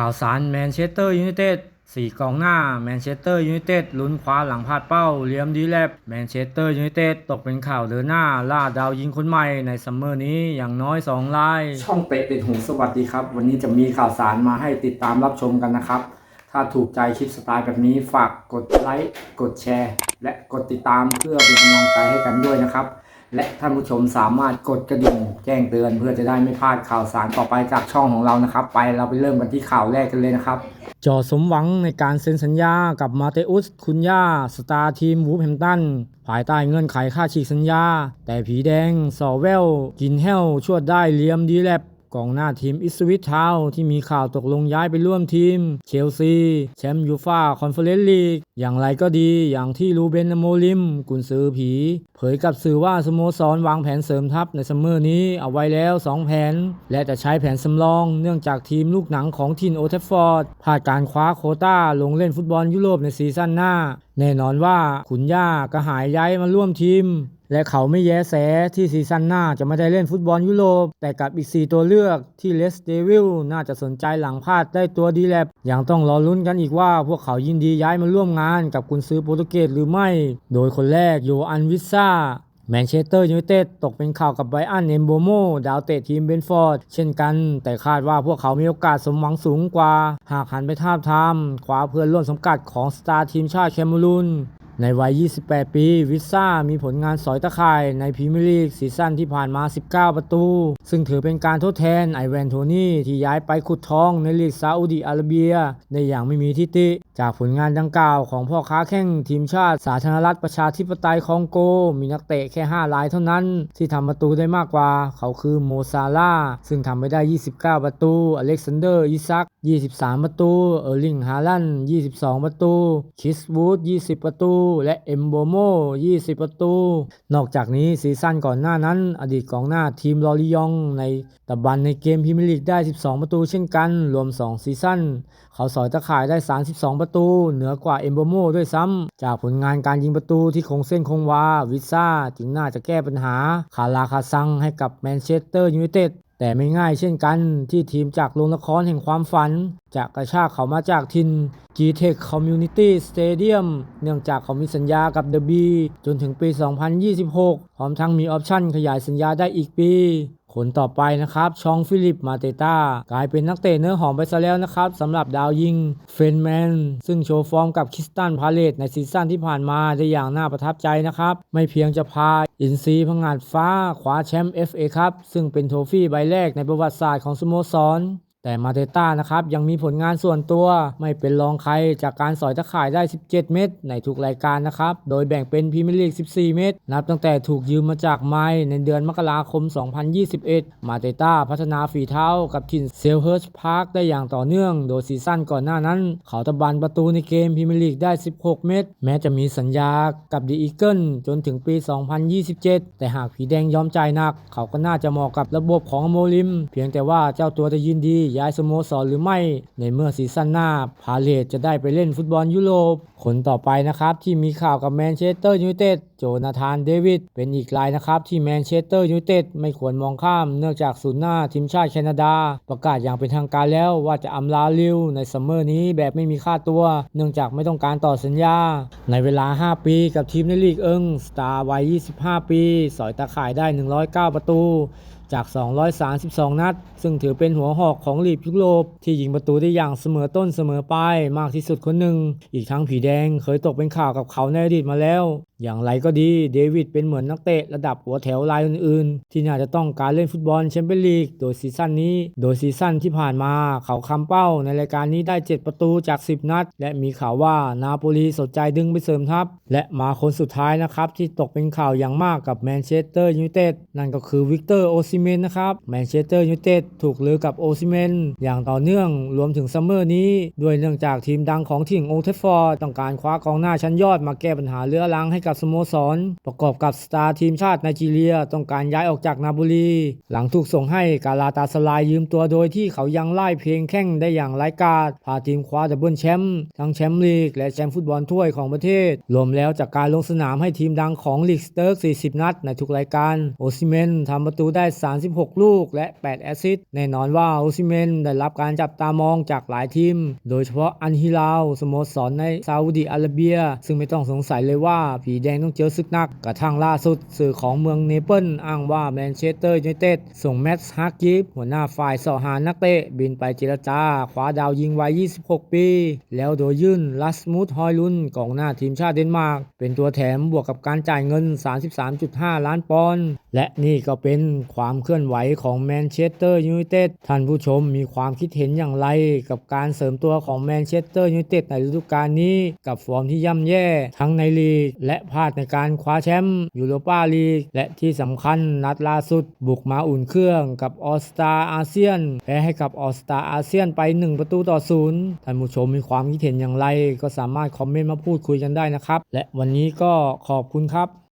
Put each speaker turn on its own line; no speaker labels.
ข่าวสารแมนเชสเตอร์ยูไนเต็ดสี่กองหน้าแมนเชสเตอร์ยูไนเต็ดลุ้นคว้าหลังพลาดเป้าเลียมดีแลบแมนเชสเตอร์ยูไนเต็ดตกเป็นข่าวเดินหน้า ล่าดาวยิงคนใหม่ในซัมเมอร์นี้อย่างน้อย 2 ราย ช่องเตะติดหูสวัสดีครับ วันนี้จะมีข่าวสารมาให้ติดตามรับชมกันนะครับ ถ้าถูกใจคลิปสไตล์แบบนี้ฝากกดไลค์กดแชร์ และกดติดตามเพื่อเป็นกำลังใจให้กันด้วยนะครับ และท่านผู้ชมสามารถกดกระดิ่งแจ้งเตือนเพื่อจะได้ไม่พลาดข่าวสารต่อไปจากช่องของเรานะครับ ไปเราไปเริ่มกันที่ข่าวแรกกันเลยนะครับจอสมหวังในการเซ็นสัญญากับมาเตอุสคุณย่าสตาร์ทีมวูฟแฮมตันภายใต้เงื่อนไขค่าฉีกสัญญา แต่ผีแดงสอเวล กินเฮลชวดได้เลียมดีแลบ กองหน้าทีมอิสวิตทาวที่มีข่าวตกลงย้ายไปร่วมทีมเชลซีแชมป์ยูฟาคอนเฟอเรนซ์ลีก อย่างไรก็ดีอย่างที่รูเบนอโมลิม กุนซือผี เผยกับสื่อว่าสโมสรวางแผนเสริมทัพในซัมเมอร์นี้เอาไว้แล้ว 2 แผน และจะใช้แผนสำรอง เนื่องจากทีมลูกหนังของทินโอเทฟฟอร์ดพลาดการคว้าโคต้าลงเล่นฟุตบอลยุโรปในซีซั่นหน้า แน่นอนว่าขุนย่าก็หายย้ายมาร่วมทีม และเขาไม่แย้แสที่ซีซั่นหน้าจะไม่ได้เล่นฟุตบอลยุโรป แต่กับอีก 4 ตัวเลือกที่เลสเดวิลน่าจะสนใจหลังพลาดได้ตัวดีแลบยังต้องรอลุ้นกันอีกว่าพวกเขายินดีย้ายมาร่วมงานกับกุนซือโปรตุเกสหรือไม่ โดยคนแรกโยอันวิสซาแมนเชสเตอร์ยูไนเต็ดตกเป็นข่าวกับไบอันเอมโบโมดาวเตะทีมเบนฟอร์ด เช่นกัน แต่คาดว่าพวกเขามีโอกาสสมหวังสูงกว่า หากหันไปทาบทามคว้าเพื่อนร่วมสังกัดของสตาร์ทีมชาติแคมรูน ในวัย 28 ปี วิซ่ามีผลงานสอยตะข่ายในพรีเมียร์ลีกซีซั่นที่ผ่านมา 19 ประตู ซึ่งถือเป็นการทดแทนไอแวนโทนี่ที่ย้ายไปขุดทองในลีกซาอุดิอาระเบียได้อย่างไม่มีทิฏฐิจากผลงานดังกล่าวของพ่อค้าแข่งทีมชาติสาธารณรัฐประชาธิปไตยคองโก มีนักเตะแค่ 5 รายเท่านั้น ที่ทำประตูได้มากกว่า เขาคือโมซาลาซึ่งทำไปได้ 29 ประตู อเล็กซานเดอร์ อิซัก 23 ประตู เออร์ลิง ฮาลัน 22 ประตู คิสวูด 20 ประตูและเอมโบโม 20 ประตู นอกจากนี้ซีซั่นก่อนหน้านั้น อดีตกองหน้าทีมลอริยองในตะบันในเกมพรีเมียร์ลีกได้ 12 ประตูเช่นกัน รวม 2 ซีซั่น เขาสอยตะข่ายได้ 32 ประตู เหนือกว่าเอมโบโมด้วยซ้ำ จากผลงานการยิงประตูที่คงเส้นคงวา วิซ่าจึงน่าจะแก้ปัญหาคาราคาซังให้กับแมนเชสเตอร์ยูไนเต็ด แต่ไม่ง่ายเช่นกันที่ทีมจากโรงละครแห่งความฝัน จะกระชากเขามาจากทิน G-Tech Community Stadium เนื่องจากเขามีสัญญากับ The B จนถึงปี 2026 พร้อมทั้งมีออปชั่นขยายสัญญาได้อีกปี คนต่อไปนะครับชองฟิลิปมาเตต้ากลายเป็นนักเตะเนื้อหอมไปซะแล้วนะครับสำหรับดาวยิงเฟนแมนซึ่งโชว์ฟอร์มกับคิสตันพาเลตในซีซั่นที่ผ่านมาได้อย่างน่าประทับใจนะครับ ไม่เพียงจะพาอินซีพังงาดฟ้าคว้าแชมป์เอฟเอครับซึ่งเป็นโทฟี่ใบแรกในประวัติศาสตร์ของสโมสร แต่มาเตต้านะครับยังมีผลงานส่วนตัวไม่เป็นรองใครจากการสอยตะข่ายได้ 17 เม็ดในทุกรายการนะครับ โดยแบ่งเป็นพรีเมียร์ลีก 14 เม็ดนับตั้งแต่ถูกยืมมาจากไมในเดือนมกราคม 2021 มาเตต้าพัฒนาฝีเท้ากับทินเซลเฮิร์ชพาร์คได้อย่างต่อเนื่อง โดยซีซั่นก่อนหน้านั้น เขาตะบันประตูในเกมพรีเมียร์ลีกได้ 16 เม็ดแม้จะมีสัญญากับดีอีเกิลจนถึงปี 2027 แต่หากผีแดงยอมจ่ายหนัก เขาก็น่าจะเหมาะกับระบบของโมลิม เพียงแต่ว่าเจ้าตัวจะยินดีย้ายสโมสรหรือไม่ ในเมื่อซีซั่นหน้า พาเลตจะได้ไปเล่นฟุตบอลยุโรป คนต่อไปนะครับที่มีข่าวกับแมนเชสเตอร์ยูไนเต็ดโจนาธานเดวิดเป็นอีกรายนะครับที่แมนเชสเตอร์ยูไนเต็ดไม่ควรมองข้าม เนื่องจากศูนย์หน้าทีมชาติแคนาดา ประกาศอย่างเป็นทางการแล้วว่าจะอำลาลิวในซัมเมอร์นี้แบบไม่มีค่าตัว เนื่องจากไม่ต้องการต่อสัญญา ในเวลา 5 ปีกับทีมในลีกเอิงสตาร์วัย 25 ปี สอยตาข่ายได้ 109 ประตู จาก 232 นัด ซึ่งถือเป็นหัวหอกของลีกยุโรปที่ยิงประตูได้อย่างเสมอต้นเสมอปลายมากที่สุดคนหนึ่ง อีกทั้งผีแดงเคยตกเป็นข่าวกับเขาในอดีตมาแล้ว อย่างไรก็ดีเดวิดเป็นเหมือนนักเตะระดับหัวแถวรายอื่นๆ ที่น่าจะต้องการเล่นฟุตบอลแชมเปี้ยนลีกโดยซีซั่นนี้ โดยซีซั่นที่ผ่านมาเขาคำเป้าในรายการนี้ได้ 7 ประตูจาก 10 นัด และมีข่าวว่านาโปลีสนใจดึงไปเสริมทัพ และมาคนสุดท้ายนะครับที่ตกเป็นข่าวอย่างมากกับแมนเชสเตอร์ยูไนเต็ดนั่นก็คือวิกเตอร์โอซิเมนนะครับแมนเชสเตอร์ยูไนเต็ดถูกลือกับโอซิเมนอย่างต่อเนื่องรวมถึงซัมเมอร์นี้ด้วยเนื่องจากทีมดังของทีมโอเทฟฟอร์ต้องการคว้ากองหน้าชั้นยอดมาแก้ปัญหาเรื้อรังให้กับสโมสร ประกอบกับสตาร์ทีมชาติไนจีเรียต้องการย้ายออกจากนาโปลีหลังถูกส่งให้กาลาตาสลายยืมตัวโดยที่เขายังไล่เพลงแข่งได้อย่างไร้กาดพาทีมคว้าดับเบิลแชมป์ทั้งแชมป์ลีกและแชมป์ฟุตบอลถ้วยของประเทศ รวมแล้วจากการลงสนามให้ทีมดังของลีกสเติร์ก 40 นัดในทุกรายการ โอซิเมนทำประตูได้ 36 ลูกและ 8 แอสซิสต์แน่นอนว่าโอซิเมนได้รับการจับตามองจากหลายทีม โดยเฉพาะอันฮิลาวสโมสรในซาอุดิอาระเบีย ซึ่งไม่ต้องสงสัยเลยว่าผีแดงต้องเจอศึกนัก กระทั่งล่าสุด สื่อของเมืองเนเปิลอ้างว่าแมนเชสเตอร์ยูไนเต็ดส่งแมตต์ฮักกิฟหัวหน้าฝ่ายสอหานักเตะ บินไปเจรจาคว้าดาวยิงวัย 26 ปี แล้วโดยยื่นลัสมูธฮอยลุนกองหน้าทีมชาติเดนมาร์กเป็นตัวแถมบวกกับการจ่ายเงิน 33.5 ล้านปอนด์และนี่ก็เป็นความเคลื่อนไหวของแมนเชสเตอร์ยูไนเต็ดท่านผู้ชมมีความคิดเห็นอย่างไร กับการเสริมตัวของแมนเชสเตอร์ยูไนเต็ดในฤดูกาลนี้ กับฟอร์มที่ย่ำแย่ ทั้งในลีกและพลาดในการคว้าแชมป์ยูโรปาลีก และที่สำคัญนัดล่าสุด บุกมาอุ่นเครื่องกับออสตาอาเซียนแพ้ให้กับออสตาอาเซียนไป 1 ประตูต่อศูนย์ท่านผู้ชมมีความคิดเห็นอย่างไร ก็สามารถคอมเมนต์มาพูดคุยกันได้นะครับ และวันนี้ก็ขอบคุณครับ